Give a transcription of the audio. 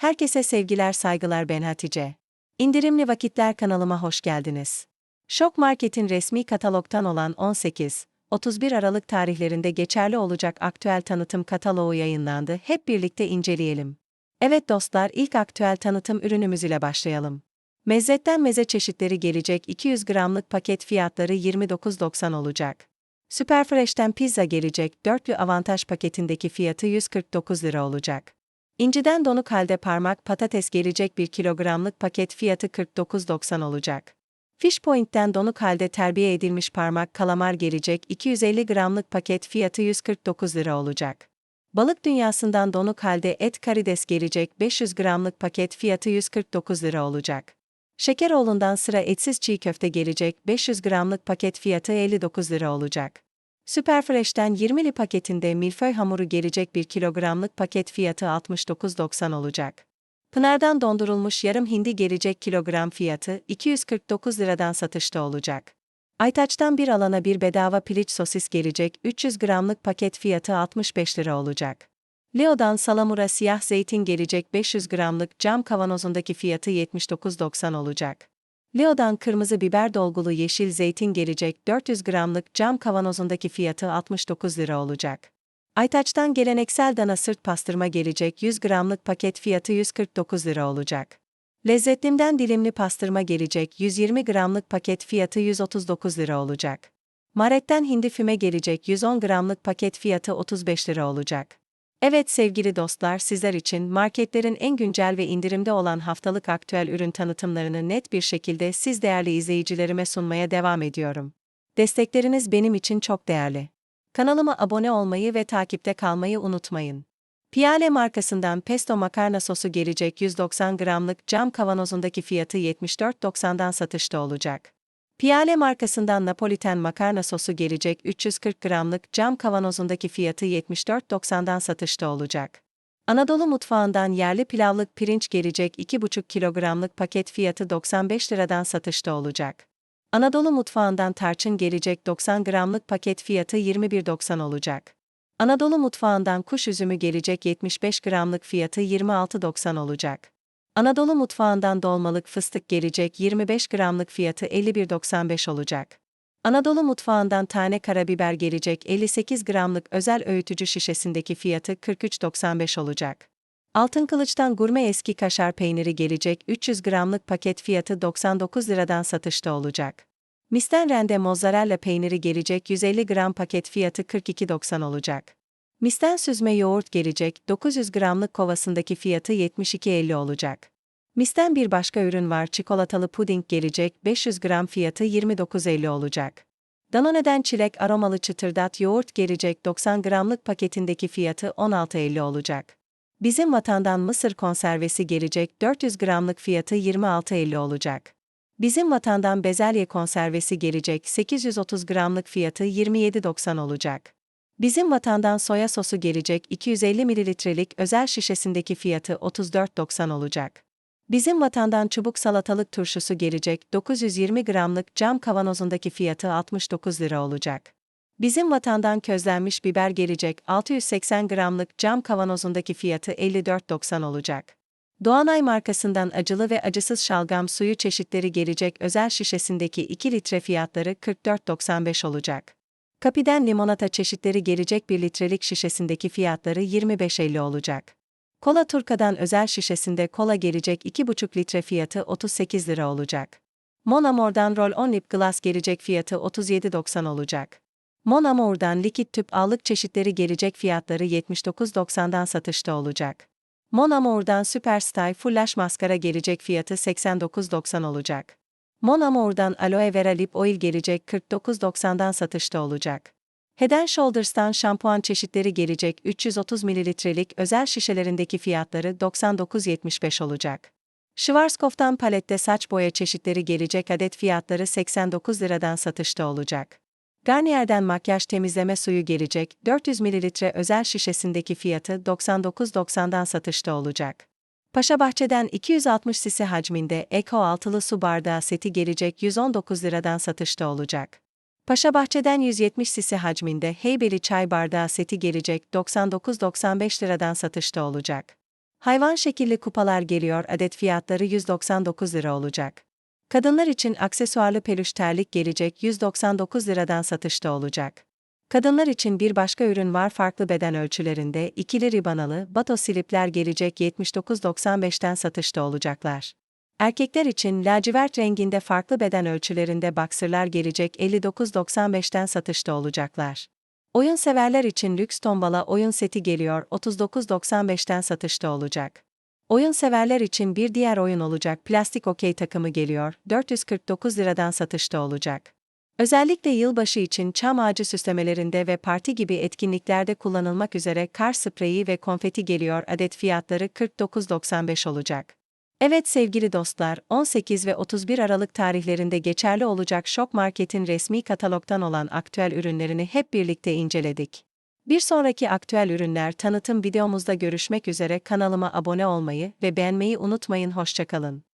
Herkese sevgiler saygılar ben Hatice. İndirimli Vakitler kanalıma hoş geldiniz. Şok Market'in resmi katalogtan olan 18, 31 Aralık tarihlerinde geçerli olacak aktüel tanıtım kataloğu yayınlandı. Hep birlikte inceleyelim. Evet dostlar ilk aktüel tanıtım ürünümüz ile başlayalım. Mezzetten meze çeşitleri gelecek 200 gramlık paket fiyatları 29.90 olacak. Superfresh'ten pizza gelecek dörtlü avantaj paketindeki fiyatı 149 lira olacak. İnciden donuk halde parmak patates gelecek 1 kilogramlık paket fiyatı 49.90 olacak. Fishpoint'ten donuk halde terbiye edilmiş parmak kalamar gelecek 250 gramlık paket fiyatı 149 lira olacak. Balık dünyasından donuk halde et karides gelecek 500 gramlık paket fiyatı 149 lira olacak. Şekeroğlu'ndan sıra etsiz çiğ köfte gelecek 500 gramlık paket fiyatı 59 lira olacak. Superfresh'ten 20'li paketinde milföy hamuru gelecek 1 kilogramlık paket fiyatı 69.90 olacak. Pınar'dan dondurulmuş yarım hindi gelecek kilogram fiyatı 249 liradan satışta olacak. Aytaç'tan bir alana bir bedava piliç sosis gelecek 300 gramlık paket fiyatı 65 lira olacak. Leo'dan salamura siyah zeytin gelecek 500 gramlık cam kavanozundaki fiyatı 79.90 olacak. Leo'dan kırmızı biber dolgulu yeşil zeytin gelecek 400 gramlık cam kavanozundaki fiyatı 69 lira olacak. Aytaç'tan geleneksel dana sırt pastırma gelecek 100 gramlık paket fiyatı 149 lira olacak. Lezzetlimden dilimli pastırma gelecek 120 gramlık paket fiyatı 139 lira olacak. Maret'ten hindi füme gelecek 110 gramlık paket fiyatı 35 lira olacak. Evet sevgili dostlar sizler için marketlerin en güncel ve indirimde olan haftalık aktüel ürün tanıtımlarını net bir şekilde siz değerli izleyicilerime sunmaya devam ediyorum. Destekleriniz benim için çok değerli. Kanalıma abone olmayı ve takipte kalmayı unutmayın. Piale markasından pesto makarna sosu gelecek 190 gramlık cam kavanozundaki fiyatı 74.90'dan satışta olacak. Piale markasından Napoliten makarna sosu gelecek 340 gramlık cam kavanozundaki fiyatı 74.90'dan satışta olacak. Anadolu mutfağından yerli pilavlık pirinç gelecek 2,5 kilogramlık paket fiyatı 95 liradan satışta olacak. Anadolu mutfağından tarçın gelecek 90 gramlık paket fiyatı 21.90 olacak. Anadolu mutfağından kuş üzümü gelecek 75 gramlık fiyatı 26.90 olacak. Anadolu mutfağından dolmalık fıstık gelecek 25 gramlık fiyatı 51.95 olacak. Anadolu mutfağından tane karabiber gelecek 58 gramlık özel öğütücü şişesindeki fiyatı 43.95 olacak. Altın Kılıç'tan gurme eski kaşar peyniri gelecek 300 gramlık paket fiyatı 99 liradan satışta olacak. Misten rende mozzarella peyniri gelecek 150 gram paket fiyatı 42.90 olacak. Misten süzme yoğurt gelecek 900 gramlık kovasındaki fiyatı 72.50 olacak. Misten bir başka ürün var çikolatalı puding gelecek 500 gram fiyatı 29.50 olacak. Danone'den çilek aromalı çıtırdat yoğurt gelecek 90 gramlık paketindeki fiyatı 16.50 olacak. Bizim vatandan mısır konservesi gelecek 400 gramlık fiyatı 26.50 olacak. Bizim vatandan bezelye konservesi gelecek 830 gramlık fiyatı 27.90 olacak. Bizim vatandan soya sosu gelecek 250 mililitrelik özel şişesindeki fiyatı 34.90 olacak. Bizim vatandan çubuk salatalık turşusu gelecek 920 gramlık cam kavanozundaki fiyatı 69 lira olacak. Bizim vatandan közlenmiş biber gelecek 680 gramlık cam kavanozundaki fiyatı 54.90 olacak. Doğanay markasından acılı ve acısız şalgam suyu çeşitleri gelecek özel şişesindeki 2 litre fiyatları 44.95 olacak. Kapiden limonata çeşitleri gelecek 1 litrelik şişesindeki fiyatları 25.50 olacak. Kola Turka'dan özel şişesinde kola gelecek 2,5 litre fiyatı 38 lira olacak. Mon Amour'dan Roll On Lip Glass gelecek fiyatı 37.90 olacak. Mon Amour'dan likit tüp allık çeşitleri gelecek fiyatları 79.90'dan satışta olacak. Mon Amour'dan Superstyle Fullash maskara gelecek fiyatı 89.90 olacak. Mon Amour'dan Aloe Vera Lip Oil gelecek 49.90'dan satışta olacak. Head Shoulders'tan şampuan çeşitleri gelecek 330 mililitrelik özel şişelerindeki fiyatları 99.75 olacak. Schwarzkopf'tan palette saç boya çeşitleri gelecek adet fiyatları 89 liradan satışta olacak. Garnier'den makyaj temizleme suyu gelecek 400 mililitre özel şişesindeki fiyatı 99.90'dan satışta olacak. Paşabahçe'den 260 sisi hacminde Eko altılı su bardağı seti gelecek 119 liradan satışta olacak. Paşabahçe'den 170 sisi hacminde Heybeli çay bardağı seti gelecek 99.95 liradan satışta olacak. Hayvan şekilli kupalar geliyor adet fiyatları 199 lira olacak. Kadınlar için aksesuarlı peluş terlik gelecek 199 liradan satışta olacak. Kadınlar için bir başka ürün var farklı beden ölçülerinde ikili ribanalı bato slipler gelecek 79.95'ten satışta olacaklar. Erkekler için lacivert renginde farklı beden ölçülerinde boxerlar gelecek 59.95'ten satışta olacaklar. Oyun severler için lüks tombala oyun seti geliyor 39.95'ten satışta olacak. Oyun severler için bir diğer oyun olacak plastik okey takımı geliyor 449 liradan satışta olacak. Özellikle yılbaşı için çam ağacı süslemelerinde ve parti gibi etkinliklerde kullanılmak üzere kar spreyi ve konfeti geliyor adet fiyatları 49.95 olacak. Evet sevgili dostlar, 18 ve 31 Aralık tarihlerinde geçerli olacak Şok Market'in resmi katalogdan olan aktüel ürünlerini hep birlikte inceledik. Bir sonraki aktüel ürünler tanıtım videomuzda görüşmek üzere kanalıma abone olmayı ve beğenmeyi unutmayın hoşçakalın.